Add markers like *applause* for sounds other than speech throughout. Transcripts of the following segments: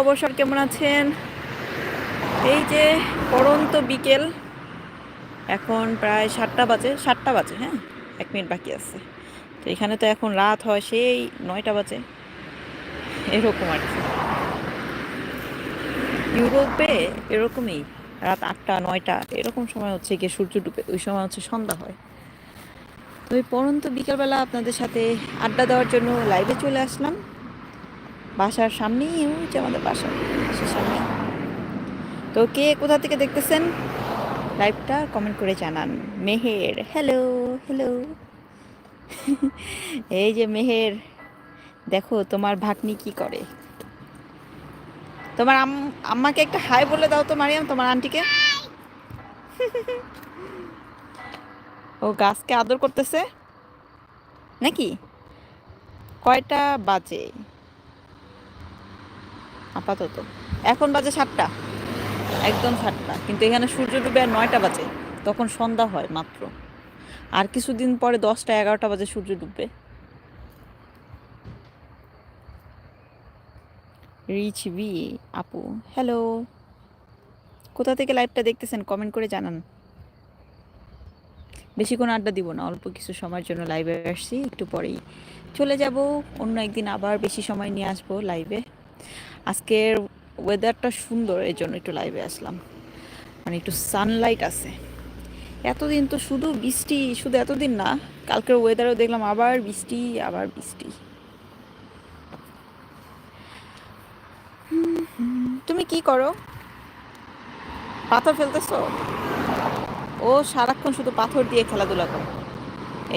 অবসর কেমন আছেন? এই যে পরন্ত বিকেল, এখন প্রায় সাতটা বাজে সাতটা বাজে হ্যাঁ? এক মিনিট বাকি আছে। তো এখানে তো এখন রাত হয় সেই নয়টা বাজে, এরকম আর কি। ইউরোপে এরকমই, রাত আটটা, নয়টা, এরকম সময় হচ্ছে গিয়ে সূর্য ডুবে, ওই সময় হচ্ছে সন্ধ্যা হয়। তো ওই পরন্ত বিকেলবেলা আপনাদের সাথে আড্ডা দেওয়ার জন্য লাইভে চলে আসলাম। বাসার সামনেই হচ্ছে আমাদের বাসা, বাসার সামনে তো কে কোথা থেকে দেখতেছেন? লাইভটা কমেন্ট করে জানান। মেহের হ্যালো হ্যালো *laughs* এই যে মেহের, দেখো তোমার ভাগ্নি কি করে? তোমার আম- আম্মাকে একটা হাই বলে দাও তো, মারিয়াম, তোমার আন্টিকে। *laughs* ও গাছকে আদর করতেছে? নাকি? কয়টা বাজে? আপাতত। এখন বাজে সাতটা। একদম সাতটা। কিন্তু এখানে সূর্য ডুবে আর নয়টা বাজে। তখন সন্ধ্যা হয় মাত্র। আর কিছুদিন পরে দশটা, এগারোটা বাজে সূর্য ডুববে। রিচ বি আপু। হ্যালো। কোথা থেকে লাইভটা দেখতেছেন কমেন্ট করে জানান। বেশিক্ষণ আড্ডা দিব না, অল্প কিছু সময়ের জন্য লাইভে আসছি, একটু পরেই চলে যাব, অন্য একদিন আবার বেশি সময় নিয়ে আসব লাইভে। আজকের ওয়েদারটা সুন্দর, এই জন্য একটু লাইভে আসলাম। মানে একটু সানলাইট আছে। এতদিন তো শুধু বৃষ্টি, শুধু এতদিন না, কালকের ওয়েদারও দেখলাম আবার বৃষ্টি আবার বৃষ্টি। তুমি কি করো? পাথর ফেলতেছ? ও সারাক্ষণ শুধু পাথর দিয়ে খেলাধুলা করে।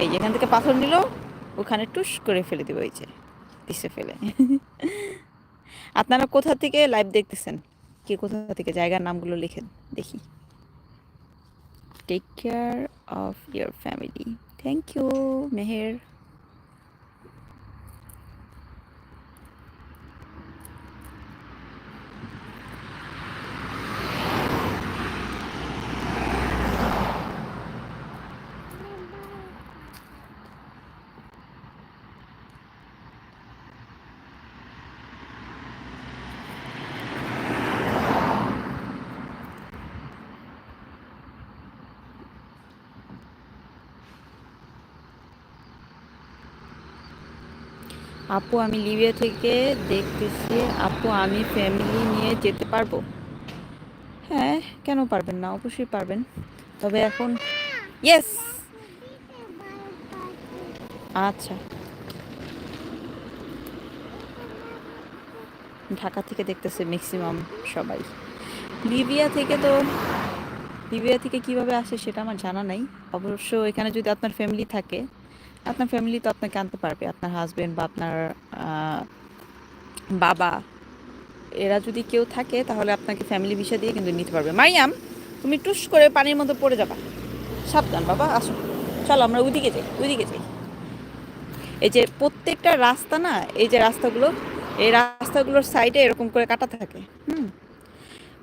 এই যেখান থেকে পাথর নিল, ওখানে টুস করে ফেলে দিবে ওই যে ফেলে। আপনারা কোথা থেকে লাইভ দেখতেছেন? কে কোথা থেকে? জায়গার নামগুলো লিখেন দেখি। Take care of your family thank you Meher. আপু, আমি লিবিয়া থেকে দেখতেছি। আপু, আমি ফ্যামিলি নিয়ে যেতে পারব? হ্যাঁ কেন পারবেন না? অবশ্যই পারবেন। তবে এখন ইয়েস আচ্ছা। ঢাকা থেকে দেখতেছে ম্যাক্সিমাম সবাই। লিবিয়া থেকে তো লিবিয়া থেকে কীভাবে আসে সেটা আমার জানা নাই। অবশ্য এখানে যদি আপনার ফ্যামিলি থাকে আপনার ফ্যামিলি তো আপনাকে আনতে পারবে। আপনার হাজবেন্ড বা আপনার বাবা, এরা যদি কেউ থাকে তাহলে আপনাকে ফ্যামিলি ভিসা দিয়ে কিন্তু নিতে পারবে। মারিয়াম, তুমি টুস করে পানির মধ্যে পড়ে যাবা। সাবধান বাবা, আসো। চলো আমরা ওইদিকে যাই ওইদিকে যাই। এই যে প্রত্যেকটা রাস্তা না, এই যে রাস্তাগুলো, এই রাস্তাগুলোর সাইডে এরকম করে কাটা থাকে। হুম?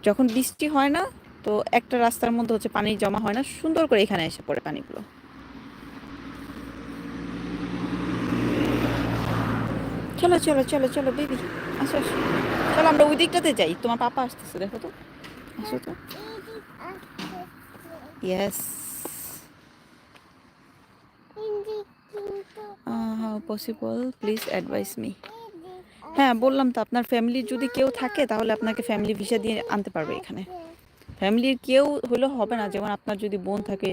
যখন বৃষ্টি হয় না, তো একটা রাস্তার মধ্যে হচ্ছে পানি জমা হয় না, সুন্দর করে এখানে এসে পড়ে পানিগুলো। চলো চলো চলো চলো, বেবি, আসো আসো। চলো, আমরা ওই দিকটাতে যাই। তোমার পাপা আসতেছে, দেখো তো। আসো তো। Yes possible please advise me হ্যাঁ বললাম তো, আপনার ফ্যামিলির যদি কেউ থাকে, তাহলে আপনাকে ফ্যামিলি ভিসা দিয়ে আনতে পারবে এখানে। ফ্যামিলির কেউ হলে হবে না, যেমন আপনার যদি বোন থাকে,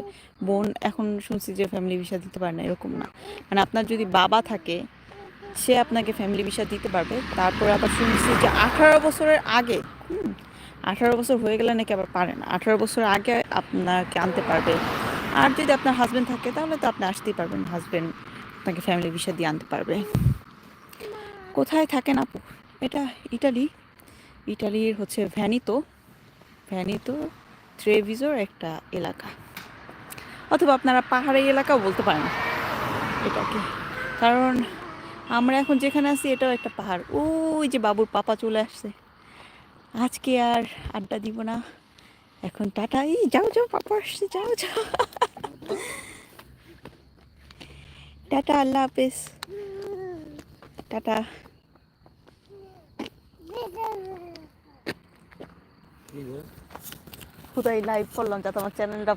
বোন এখন শুনছি যে ফ্যামিলি ভিসা দিতে পারে না, এরকম না। মানে আপনার যদি বাবা থাকে সে আপনাকে ফ্যামিলি ভিসা দিতে পারবে। তারপর আবার শুনছি যে আঠারো বছরের আগে আঠারো বছর হয়ে গেলে নাকি আবার পারে না আঠারো বছর আগে আপনাকে আনতে পারবে। আর যদি আপনার হাজবেন্ড থাকে, তাহলে তো আপনি আসতেই পারবেন হাজব্যান্ড আপনাকে ফ্যামিলি ভিসা দিয়ে আনতে পারবে। কোথায় থাকেন আপু? এটা ইটালি। ইটালির হচ্ছে ভ্যানিতো। ভ্যানিতো ট্রেভিজোর একটা এলাকা। অথবা আপনারা পাহাড়ি এলাকাও বলতে পারেন এটাকে। কারণ আমরা এখন যেখানে আছি এটাও একটা পাহাড়। ওই যে বাবুর পাপা চলে আসছে। আজকে আর আড্ডা দিব না। এখন টাটা। এই যাও যাও পাপা আসছে যাও যাও। টাটা আল্লাহ হাফেজ। টাটা। কোথায় লাইভ করলাম যাতে আমার চ্যানেলটা